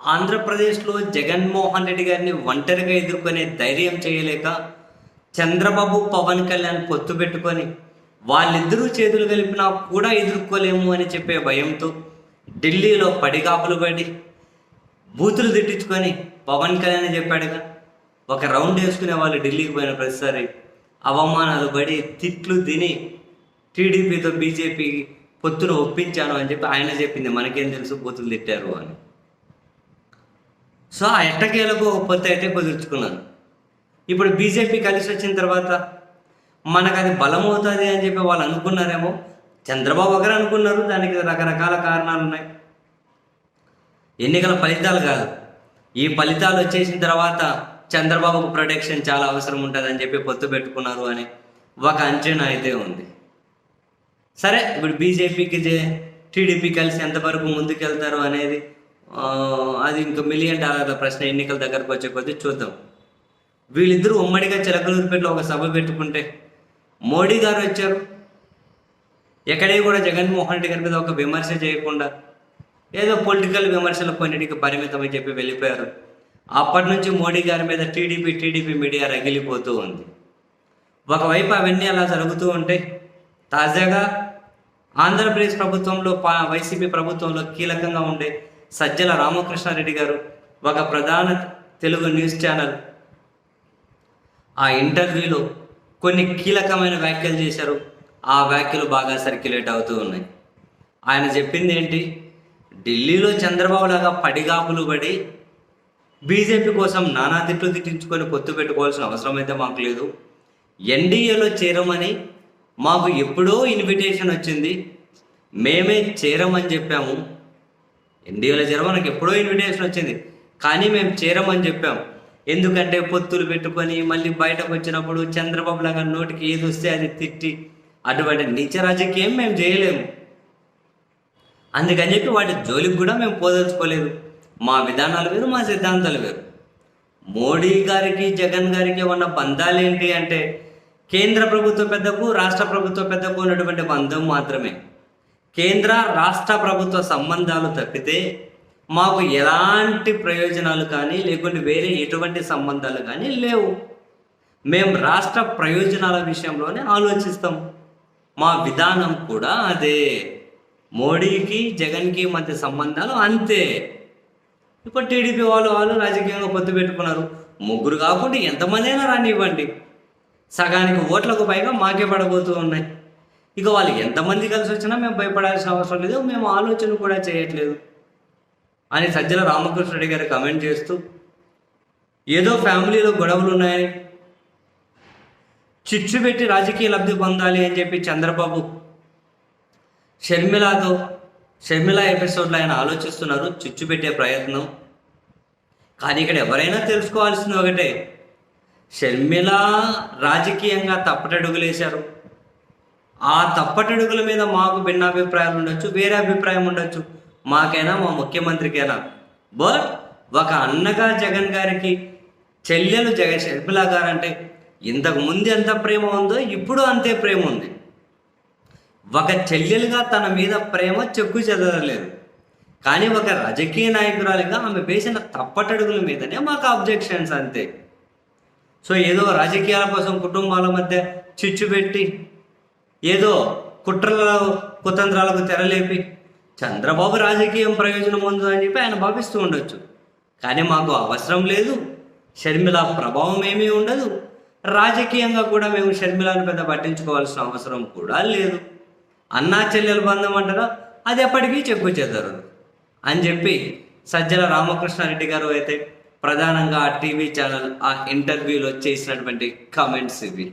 ఆంధ్రప్రదేశ్లో జగన్మోహన్ రెడ్డి గారిని ఒంటరిగా ఎదుర్కొనే ధైర్యం చేయలేక చంద్రబాబు పవన్ కళ్యాణ్ పొత్తు పెట్టుకొని వాళ్ళిద్దరూ చేతులు కలిపినా కూడా ఎదుర్కోలేము అని చెప్పే భయంతో ఢిల్లీలో పడిగాపులు పడి బూతులు తిట్టించుకొని పవన్ కళ్యాణ్ చెప్పాడుగా. ఒక రౌండ్ వేసుకునే వాళ్ళు ఢిల్లీకి పోయిన ప్రతిసారి అవమానాలు పడి తిట్లు తిని టీడీపీతో బీజేపీ పొత్తును ఒప్పించాను అని చెప్పి ఆయన చెప్పింది మనకేం తెలుసు బూతులు తిట్టారు అని. సో ఆ ఎట్టకేలకు ఒక పొత్తు అయితే కుదుర్చుకున్నాను. ఇప్పుడు బీజేపీ కలిసి వచ్చిన తర్వాత మనకు అది బలం అవుతుంది అని చెప్పి వాళ్ళు అనుకున్నారేమో. చంద్రబాబు ఒకరు అనుకున్నారు దానికి రకరకాల కారణాలు ఉన్నాయి. ఎన్నికల ఫలితాలు కాదు. ఈ ఫలితాలు వచ్చేసిన తర్వాత చంద్రబాబుకు ప్రొటెక్షన్ చాలా అవసరం ఉంటుందని చెప్పి పొత్తు పెట్టుకున్నారు అని ఒక అంచనా అయితే ఉంది. సరే ఇప్పుడు బీజేపీకి టీడీపీ కలిసి ఎంతవరకు ముందుకెళ్తారు అనేది అది ఇంకా మిలియన్ డాలర్ల ప్రశ్న ఎన్నికల దగ్గరకు వచ్చే కొద్దీ చూద్దాం. వీళ్ళిద్దరూ ఉమ్మడిగా చిలకలూరుపేటలో ఒక సభ పెట్టుకుంటే మోడీ గారు వచ్చారు. ఎక్కడే కూడా జగన్మోహన్ రెడ్డి గారి మీద ఒక విమర్శ చేయకుండా ఏదో పొలిటికల్ విమర్శలు కొన్నిటికి పరిమితం అని చెప్పి వెళ్ళిపోయారు. అప్పటి నుంచి మోడీ గారి మీద టీడీపీ టీడీపీ మీడియా రగిలిపోతూ ఉంది. ఒకవైపు అవన్నీ అలా జరుగుతూ ఉంటే తాజాగా ఆంధ్రప్రదేశ్ ప్రభుత్వంలో పా వైసీపీ ప్రభుత్వంలో కీలకంగా ఉండే సజ్జల రామకృష్ణారెడ్డి గారు ఒక ప్రధాన తెలుగు న్యూస్ ఛానల్. ఆ ఇంటర్వ్యూలో కొన్ని కీలకమైన వ్యాఖ్యలు చేశారు. ఆ వ్యాఖ్యలు బాగా సర్క్యులేట్ అవుతూ ఉన్నాయి. ఆయన చెప్పింది ఏంటి? ఢిల్లీలో చంద్రబాబు లాగా పడిగాపులు పడి బీజేపీ కోసం నానా తిట్లు తిట్టించుకొని పొత్తు పెట్టుకోవాల్సిన అవసరం అయితే మాకు లేదు. ఎన్డీఏలో చేరమని మాకు ఎప్పుడో ఇన్విటేషన్ వచ్చింది. మేమే చేరమని చెప్పాము. ఎన్డీఏలో చేరమో నాకు ఎప్పుడో ఇన్విటేషన్ వచ్చింది. కానీ మేము చేరమని చెప్పాం. ఎందుకంటే పొత్తులు పెట్టుకొని మళ్ళీ బయటకు వచ్చినప్పుడు చంద్రబాబు లాగా నోటికి ఏది వస్తే అది తిట్టి అటువంటి నీచ రాజకీయం మేము చేయలేము. అందుకని చెప్పి వాటి జోలికి కూడా మేము పోదలుచుకోలేదు. మా విధానాలు వేరు మా సిద్ధాంతాలు వేరు. మోడీ గారికి జగన్ గారికి ఉన్న బంధాలు ఏంటి అంటే కేంద్ర ప్రభుత్వ పెద్దకు రాష్ట్ర ప్రభుత్వ పెద్దకు ఉన్నటువంటి బంధం మాత్రమే. కేంద్ర రాష్ట్ర ప్రభుత్వ సంబంధాలు తప్పితే మాకు ఎలాంటి ప్రయోజనాలు కానీ లేకుంటే వేరే ఎటువంటి సంబంధాలు కానీ లేవు. మేము రాష్ట్ర ప్రయోజనాల విషయంలోనే ఆలోచిస్తాం. మా విధానం కూడా అదే. మోడీకి జగన్కి మధ్య సంబంధాలు అంతే. ఇప్పుడు టీడీపీ వాళ్ళు వాళ్ళు రాజకీయంగా పొత్తు పెట్టుకున్నారు. ముగ్గురు కాకుండా ఎంతమంది అయినా రానివ్వండి. సగానికి ఓట్లకు పైగా మాకే పడబోతూ ఉన్నాయి. ఇక వాళ్ళు ఎంతమంది కలిసి వచ్చినా మేము భయపడాల్సిన అవసరం లేదు మేము ఆలోచన కూడా చేయట్లేదు. అని సజ్జల రామకృష్ణుడి గారు కమెంట్ చేస్తూ ఏదో ఫ్యామిలీలో గొడవలు ఉన్నాయని చిచ్చు పెట్టి రాజకీయ లబ్ధి పొందాలి అని చెప్పి చంద్రబాబు షర్మిలతో షర్మిల ఎపిసోడ్లో ఆయన ఆలోచిస్తున్నారు చిచ్చు పెట్టే ప్రయత్నం. కానీ ఇక్కడ ఎవరైనా తెలుసుకోవాల్సింది ఒకటే షర్మిల రాజకీయంగా తప్పటడుగులేశారు. ఆ తప్పటడుగుల మీద మాకు భిన్నాభిప్రాయాలు ఉండొచ్చు వేరే అభిప్రాయం ఉండొచ్చు. మాకైనా మా ముఖ్యమంత్రికైనా. బట్ ఒక అన్నగా జగన్ గారికి చెల్లెలు జగన్ షర్మిల గారు అంటే ఇంతకు ముందు ఎంత ప్రేమ ఉందో ఇప్పుడు అంతే ప్రేమ ఉంది. ఒక చెల్లెలుగా తన మీద ప్రేమ చెక్కు చెదరలేదు కానీ ఒక రాజకీయ నాయకురాలిగా ఆమె వేసిన తప్పటడుగుల మీదనే మాకు అబ్జెక్షన్స్ అంతే. సో ఏదో రాజకీయాల కోసం కుటుంబాల మధ్య చిచ్చు పెట్టి ఏదో కుట్రల కుతంత్రాలకు తెరలేపి చంద్రబాబు రాజకీయం ప్రయోజనం ఉంది అని చెప్పి ఆయన భావిస్తూ ఉండొచ్చు. కానీ మాకు అవసరం లేదు. షర్మిల ప్రభావం ఏమీ ఉండదు. రాజకీయంగా కూడా మేము షర్మిలను పెద్ద పట్టించుకోవాల్సిన అవసరం కూడా లేదు. అన్నా చెల్లెల బంధం అంటారా? అది ఎప్పటికీ చెక్కు చెదరు అని చెప్పి సజ్జల రామకృష్ణారెడ్డి గారు అయితే ప్రధానంగా ఆ టీవీ ఛానల్ ఆ ఇంటర్వ్యూలో చేసినటువంటి కామెంట్స్ ఇవి.